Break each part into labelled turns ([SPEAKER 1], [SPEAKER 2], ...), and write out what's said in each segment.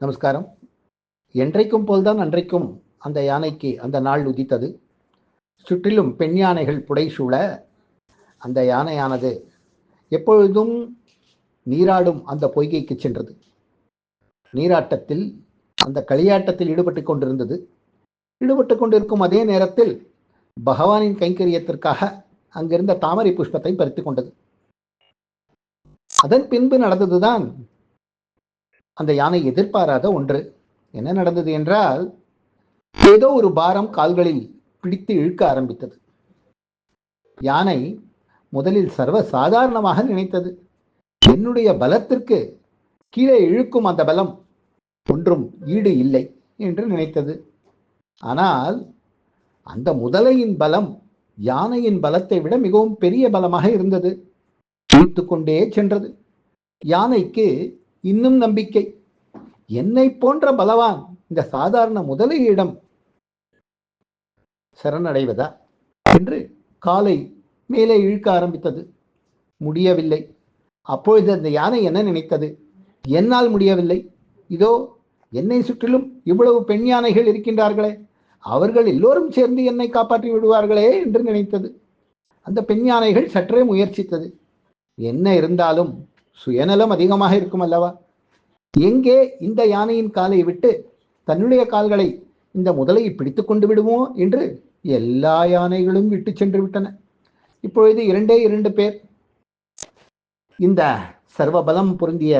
[SPEAKER 1] நமஸ்காரம். என்றைக்கும் போல்தான் அன்றைக்கும் அந்த யானைக்கு அந்த நாள் உதித்தது. சுற்றிலும் பெண் யானைகள் புடைசூழ அந்த யானையானது எப்பொழுதும் நீராடும் அந்த பொய்கைக்கு சென்றது. நீராட்டத்தில் அந்த களியாட்டத்தில் ஈடுபட்டு கொண்டிருந்தது. ஈடுபட்டு கொண்டிருக்கும் அதே நேரத்தில் பகவானின் கைங்கரியத்திற்காக அங்கிருந்த தாமரை புஷ்பத்தை பறித்து கொண்டது. அதன் பின்பு நடந்ததுதான் அந்த யானை எதிர்பாராத ஒன்று. என்ன நடந்தது என்றால் ஏதோ ஒரு பாரம் கால்களில் பிடித்து இழுக்க ஆரம்பித்தது. யானை முதலில் சர்வ சாதாரணமாக நினைத்தது. என்னுடைய பலத்திற்கு கீழே இழுக்கும் அந்த பலம் ஒன்றும் ஈடு இல்லை என்று நினைத்தது. ஆனால் அந்த முதலையின் பலம் யானையின் பலத்தை விட மிகவும் பெரிய பலமாக இருந்தது. இழுத்து கொண்டே சென்றது. யானைக்கு இன்னும் நம்பிக்கை. என்னை போன்ற பலவான் இந்த சாதாரண முதலையிடம் சரணடைவதா? என்று காலை மேலே இழுக்க ஆரம்பித்தது. முடியவில்லை. அப்பொழுது அந்த யானை என்ன நினைத்தது? என்னால் முடியவில்லை. இதோ என்னை சுற்றிலும் இவ்வளவு பெண் யானைகள் இருக்கின்றார்களே. அவர்கள் எல்லோரும் சேர்ந்து என்னை காப்பாற்றி விடுவார்களே என்று நினைத்தது. அந்த பெண் யானைகள் சற்றே முயற்சித்தது. என்ன இருந்தாலும் சுயநலம் அதிகமாக இருக்கும் அல்லவா? எங்கே இந்த யானையின் காலை விட்டு தன்னுடைய கால்களை இந்த முதலையை பிடித்து கொண்டு விடுவோம் என்று எல்லா யானைகளும் விட்டு சென்று விட்டன. இப்பொழுது இரண்டே இரண்டு பேர். இந்த சர்வபலம் பொருந்திய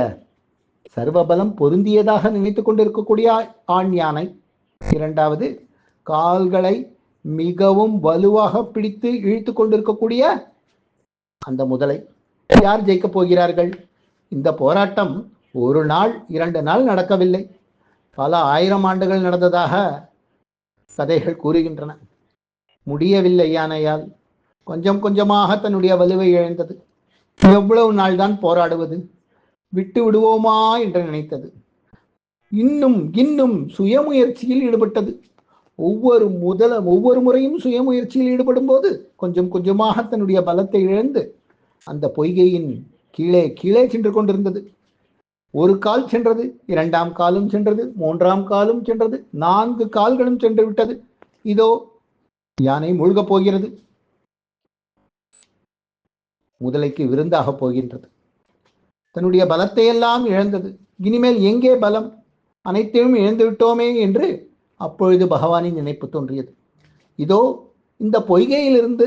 [SPEAKER 1] சர்வபலம் பொருந்தியதாக நினைத்து கொண்டிருக்கக்கூடிய ஆண் யானை இரண்டாவது கால்களை மிகவும் வலுவாக பிடித்து இழுத்து கொண்டிருக்கக்கூடிய அந்த முதலை. யார் ஜெயிக்கப் போகிறார்கள்? இந்த போராட்டம் ஒரு நாள் இரண்டு நாள் நடக்கவில்லை. பல ஆயிரம் ஆண்டுகள் நடந்ததாக கதைகள் கூறுகின்றன. முடியவில்லை யானையால். கொஞ்சம் கொஞ்சமாக தன்னுடைய வலுவை இழந்தது. எவ்வளவு நாள் தான் போராடுவது? விட்டு விடுவோமா என்று நினைத்தது. இன்னும் இன்னும் சுயமுயற்சியில் ஈடுபட்டது. ஒவ்வொரு முதல ஒவ்வொரு முறையும் சுயமுயற்சியில் ஈடுபடும் போது கொஞ்சம் கொஞ்சமாக தன்னுடைய பலத்தை இழந்து அந்த பொய்கையின் கீழே கீழே சென்று கொண்டிருந்தது. ஒரு கால் சென்றது இரண்டாம் காலும் சென்றது மூன்றாம் காலும் சென்றது நான்கு கால்களும் சென்று விட்டது. இதோ யானை மூழ்கப் போகிறது. முதலைக்கு விருந்தாக போகின்றது. தன்னுடைய பலத்தை எல்லாம் இழந்தது. இனிமேல் எங்கே பலம்? அனைத்தையும் இழந்து விட்டோமே என்று அப்பொழுது பகவானின் நினைப்பு தோன்றியது. இதோ இந்த பொய்கையிலிருந்து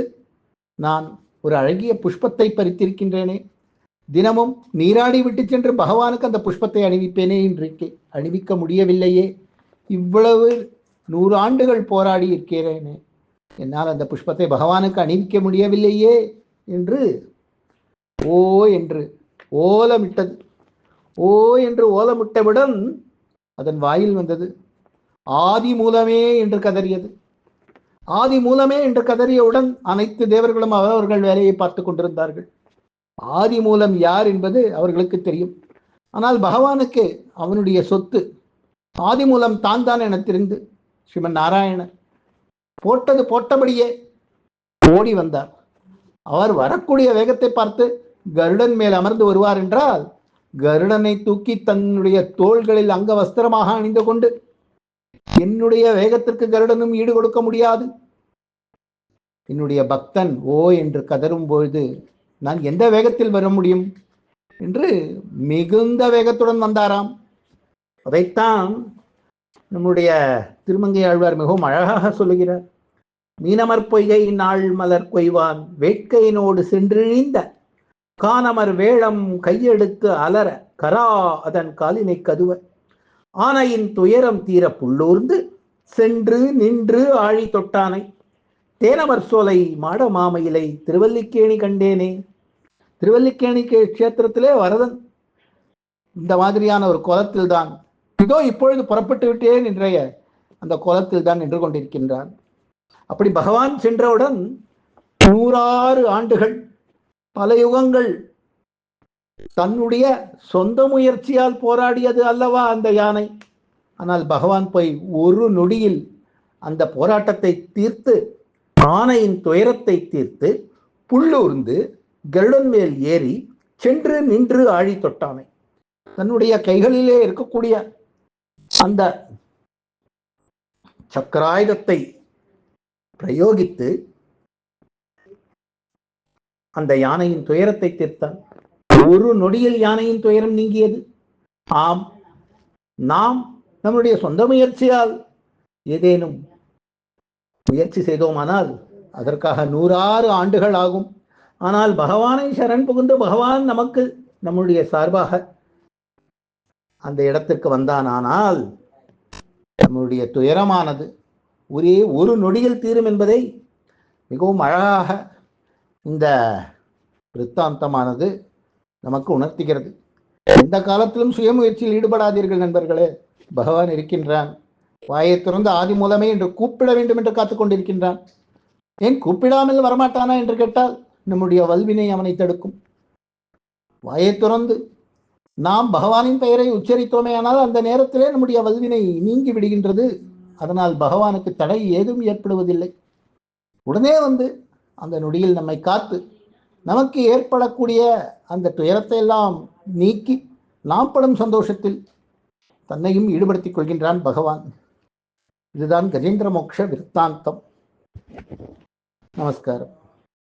[SPEAKER 1] நான் ஒரு அழகிய புஷ்பத்தை பறித்திருக்கின்றேனே. தினமும் நீராடி விட்டு சென்று பகவானுக்கு அந்த புஷ்பத்தை அணிவிப்பேனே இன்றைக்கு அணிவிக்க முடியவில்லையே. இவ்வளவு நூறு ஆண்டுகள் போராடி இருக்கிறேனே. என்னால் அந்த புஷ்பத்தை பகவானுக்கு அணிவிக்க முடியவில்லையே என்று ஓ என்று ஓலமிட்டது. ஓ என்று ஓலமிட்டவுடன் அதன் வாயில் வந்தது. ஆதி மூலமே என்று கதறியது. ஆதி மூலமே என்று கதறியவுடன் அனைத்து தேவர்களும் அவர்கள் வேலையை பார்த்து கொண்டிருந்தார்கள். ஆதி மூலம் யார் என்பது அவர்களுக்கு தெரியும். ஆனால் பகவானுக்கு அவனுடைய சொத்து ஆதி மூலம் தான் தான் என தெரிந்து ஸ்ரீமன் நாராயணன் போட்டது போட்டபடியே ஓடி வந்தார். அவர் வரக்கூடிய வேகத்தை பார்த்து கருடன் மேல் அமர்ந்து வருவார் என்றால் கருடனை தூக்கி தன்னுடைய தோள்களில் அங்க வஸ்திரமாக அணிந்து கொண்டு என்னுடைய வேகத்திற்கு கருடனும் ஈடு கொடுக்க முடியாது. என்னுடைய பக்தன் ஓ என்று கதரும் பொழுது நான் எந்த வேகத்தில் வர முடியும்? என்று மிகுந்த வேகத்துடன் வந்தாராம். அதைத்தான் நம்முடைய திருமங்கை ஆழ்வார் மிகவும் அழகாக சொல்லுகிறார். மீனமர் பொய்கை நாள் மலர் கொய்வான் வேட்கையினோடு சென்றிழிந்த காணமர் வேளம் கையெடுத்து அலர கரா அதன் காலினை கதுவ. ஆனையின் துயரம் தீர புள்ளூர்ந்து சென்று நின்று ஆழி தொட்டானை. தேனவர் சோலை மாட மாமையிலை திருவல்லிக்கேணி கண்டேனே. திருவல்லிக்கேணி கஷேத்திரத்திலே வரதன் இந்த மாதிரியான ஒரு குலத்தில் தான் இதோ இப்பொழுது புறப்பட்டு விட்டேன் இன்றைய அந்த குலத்தில் தான் நின்று கொண்டிருக்கின்றான். அப்படி பகவான் சென்றவுடன் நூறாறு ஆண்டுகள் பல யுகங்கள் தன்னுடைய சொந்த முயற்சியால் போராடியது அல்லவா அந்த யானை? ஆனால் பகவான் போய் ஒரு நொடியில் அந்த போராட்டத்தை தீர்த்து ஆனையின் துயரத்தை தீர்த்து புல்லூர்ந்து கருடன் மேல் ஏறி சென்று நின்று ஆழி தொட்டானை தன்னுடைய கைகளிலே இருக்கக்கூடிய அந்த சக்கராயுதத்தை பிரயோகித்து அந்த யானையின் துயரத்தை தீர்த்தான். ஒரு நொடியில் யானையின் துயரம் நீங்கியது. ஆம் நாம் நம்முடைய சொந்த முயற்சியால் ஏதேனும் முயற்சி செய்தோமானால் அதற்காக நூறாறு ஆண்டுகள் ஆகும். ஆனால் பகவானை சரண் புகுந்து பகவான் நமக்கு நம்முடைய சார்பாக அந்த இடத்திற்கு வந்தானானால் நம்முடைய துயரமானது ஒரே ஒரு நொடியில் தீரும் என்பதை மிகவும் அழகாக இந்த விற்த்தாந்தமானது நமக்கு உணர்த்துகிறது. எந்த காலத்திலும் சுயமுயற்சியில் ஈடுபடாதீர்கள் நண்பர்களே. பகவான் இருக்கின்றான். வாயை திறந்து ஆதி மூலமே என்று கூப்பிட வேண்டும் என்று காத்துக் கொண்டிருக்கின்றான். ஏன் கூப்பிடாமல் வரமாட்டானா என்று கேட்டால் நம்முடைய வல்வினை அவனை தடுக்கும். வாயை துறந்து நாம் பகவானின் பெயரை உச்சரித்தோமே ஆனால் அந்த நேரத்திலே நம்முடைய வல்வினை நீங்கி விடுகின்றது. அதனால் பகவானுக்கு தடை ஏதும் ஏற்படுவதில்லை. உடனே வந்து அந்த நொடியில் நம்மை காத்து நமக்கு ஏற்படக்கூடிய அந்த துயரத்தை எல்லாம் நீக்கி நாம் படும் சந்தோஷத்தில் தன்னையும் ஈடுபடுத்திக் கொள்கின்றான் பகவான். இதுதான் கஜேந்திர மோக்ஷ விருத்தாந்தம். நமஸ்காரம்.